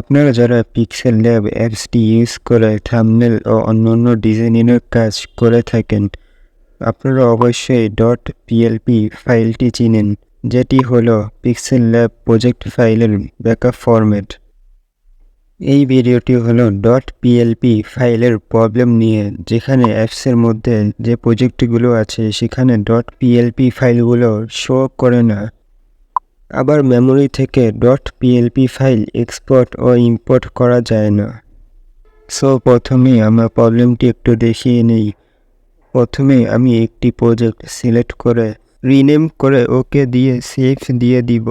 আপনারা যারা pixel lab অ্যাপসটি ইউজ করে থামনেল ও অন্যান্য ডিজাইনিংয়ের কাজ করে থাকেন, আপনারা অবশ্যই. ডট পিএলপি ফাইলটি চিনেন, যেটি হলো পিক্সেল ল্যাব প্রজেক্ট ফাইলের ব্যাকআপ ফরম্যাট এই ভিডিওটি হলো. ডট পিএলপি ফাইলের প্রবলেম নিয়ে, যেখানে অ্যাপসের মধ্যে যে প্রজেক্টগুলো আছে, সেখানে. ডট পিএলপি ফাইলগুলো শো করে না। আবার মেমোরি থেকে. ডট পিএলপি ফাইল এক্সপোর্ট ও ইম্পোর্ট করা যায় না। সো প্রথমে আমরা প্রবলেমটি একটু দেখিয়ে নিই। প্রথমে আমি একটি প্রজেক্ট সিলেক্ট করে রিনেম করে ওকে দিয়ে সেভ দিয়ে দিব।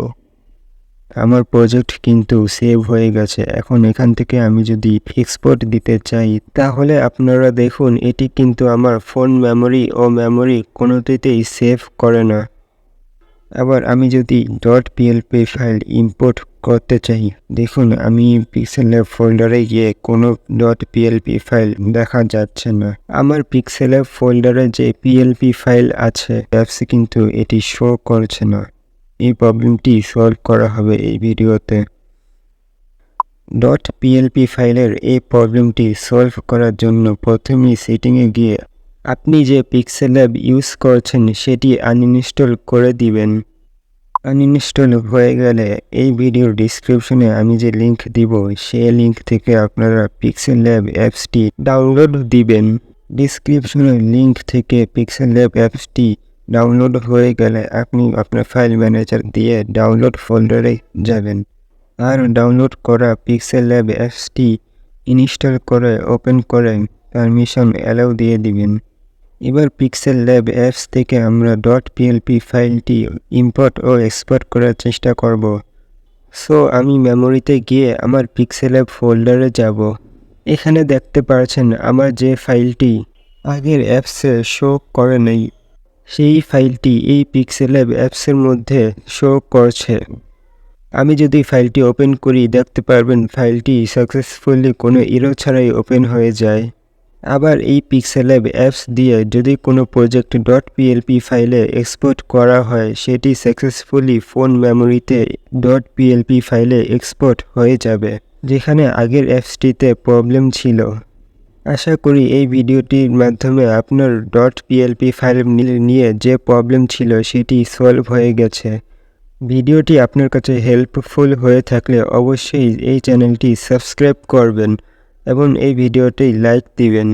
আমার প্রজেক্ট কিন্তু সেভ হয়ে গেছে। এখন এখান থেকে আমি যদি এক্সপোর্ট দিতে চাই, তাহলে আপনারা দেখুন, এটি কিন্তু আমার ফোন মেমোরি ও মেমোরি কোনোটিতেই সেভ করে না। আবার আমি যদি. ডট পিএলপি ফাইল ইম্পোর্ট করতে চাই, দেখুন আমি পিক্সেল ল্যাব ফোল্ডারে গিয়ে কোনো. ডট পিএলপি ফাইল দেখা যাচ্ছে না। আমার পিক্সেল ল্যাব ফোল্ডারে যে পিএলপি ফাইল আছে অ্যাপসে কিন্তু এটি শো করছে না। এই প্রবলেমটি সলভ করা হবে এই ভিডিওতে। ডট পিএলপি ফাইলের এই প্রবলেমটি সলভ করার জন্য প্রথমেই সেটিংয়ে গিয়ে আপনি যে পিক্সেল ল্যাব ইউজ করছেন, সেটি আনইনস্টল করে দিবেন। আনইনস্টল হয়ে গেলে এই ভিডিওর ডিসক্রিপশনে আমি যে লিংক দিব সেই লিংক থেকে আপনারা পিক্সেল ল্যাব অ্যাপসটি ডাউনলোড দিবেন। ডিসক্রিপশনের লিংক থেকে পিক্সেল ল্যাব অ্যাপসটি ডাউনলোড হয়ে গেলে আপনি আপনার ফাইল ম্যানেজার দিয়ে ডাউনলোড ফোল্ডারে যাবেন। আর ডাউনলোড করা পিক্সেল ল্যাব অ্যাপসটি ইনস্টল করে ওপেন করে পারমিশন অ্যালাউ দিয়ে দিবেন। এবার পিক্সেল ল্যাব অ্যাপস থেকে আমরা. ডট পিএলপি ফাইলটি ইম্পোর্ট ও এক্সপোর্ট করার চেষ্টা করব। সো আমি মেমোরিতে গিয়ে আমার পিক্সেল ল্যাব ফোল্ডারে যাব। এখানে দেখতে পারছেন আমার যে ফাইলটি আগের অ্যাপসে শো করে নেই, সেই ফাইলটি এই পিক্সেল ল্যাব অ্যাপসের মধ্যে শো করছে। আমি যদি ফাইলটি ওপেন করি, দেখতে পারবেন ফাইলটি সাকসেসফুলি কোনো ইরো ছাড়াই ওপেন হয়ে যায়। আবার এই পিক্সেল অ্যাপস দিয়ে যদি কোনো প্রজেক্ট ডট পিএলপি ফাইলে এক্সপোর্ট করা হয়, সেটি সাকসেসফুলি ফোন মেমোরিতে ডট পিএলপি ফাইলে এক্সপোর্ট হয়ে যাবে, যেখানে আগের অ্যাপসটিতে প্রবলেম ছিল। আশা করি এই ভিডিওটির মাধ্যমে আপনার. ডট পিএলপি ফাইল নিয়ে যে প্রবলেম ছিল সেটি সলভ হয়ে গেছে। ভিডিওটি আপনার কাছে হেল্পফুল হয়ে থাকলে অবশ্যই এই চ্যানেলটি সাবস্ক্রাইব করবেন। এবং এই ভিডিওটি লাইক দিবেন।